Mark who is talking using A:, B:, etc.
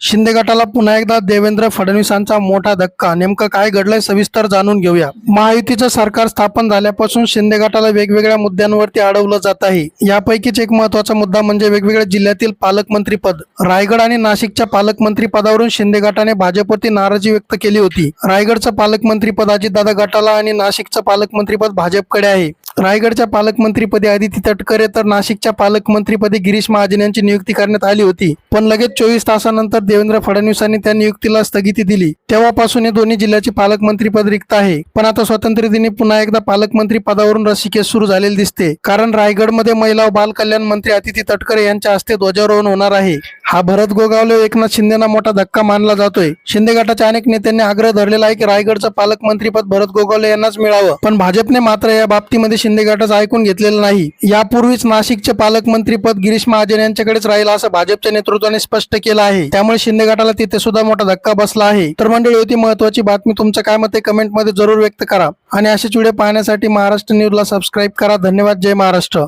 A: शिंदे गटाला पुन्हा एकदा देवेंद्र फडणवीसांचा मोठा धक्का. नेमकं काय घडलंय सविस्तर जाणून घेऊया. महायुतीचं सरकार स्थापन झाल्यापासून शिंदे गटाला वेगवेगळ्या मुद्द्यांवरती अडवलं जात आहे. यापैकीच एक महत्त्वाचा मुद्दा म्हणजे वेगवेगळ्या जिल्ह्यातील पालकमंत्री पद. रायगड आणि नाशिकच्या पालकमंत्री पदावरून शिंदे गटाने भाजपवरती नाराजी व्यक्त केली होती. रायगडचं पालकमंत्री पद अजितदादा गटाला आणि नाशिकचं पालकमंत्रीपद भाजपकडे आहे. रायगडच्या पालकमंत्रीपदी आदिती तटकरे तर नाशिकच्या पालकमंत्रीपदी गिरीश महाजन यांची नियुक्ती करण्यात आली होती. पण लगेच चोवीस तासानंतर देवेंद्र फडणवीसांनी त्या नियुक्तीला स्थगिती दिली. तेव्हापासून हे दोन्ही जिल्ह्याचे पालकमंत्रीपद रिक्त आहे. पण आता स्वातंत्र्य दिनी पुन्हा एकदा पालकमंत्री पदावरून रसिकेस सुरू झालेली दिसते. कारण रायगडमध्ये महिला व बाल कल्याण मंत्री अतिथी तटकरे यांच्या हस्ते ध्वजारोहण होणार आहे. हा भरत गोगावले एकनाथ शिंदेना मोठा धक्का मानला जातोय. शिंदे गटाच्या अनेक नेत्यांनी आग्रह धरलेला आहे की रायगडचं पालकमंत्रीपद भरत गोगावले यांनाच मिळावं. पण भाजपने मात्र या बाबतीमध्ये शिंदे गटाचं ऐकून घेतलेलं नाही. यापूर्वीच नाशिकचे पालकमंत्रीपद गिरीश महाजन यांच्याकडेच राहील असं भाजपच्या नेतृत्वाने स्पष्ट केलं आहे. त्यामुळे शिंदे गटाला तिथे सुद्धा मोठा धक्का बसला आहे. तर मंडळी होती महत्वाची बातमी तुमचं काय मत कमेंटमध्ये जरूर व्यक्त करा. आणि अशाच व्हिडिओ पाहण्यासाठी महाराष्ट्र न्यूजला सबस्क्राईब करा. धन्यवाद. जय महाराष्ट्र.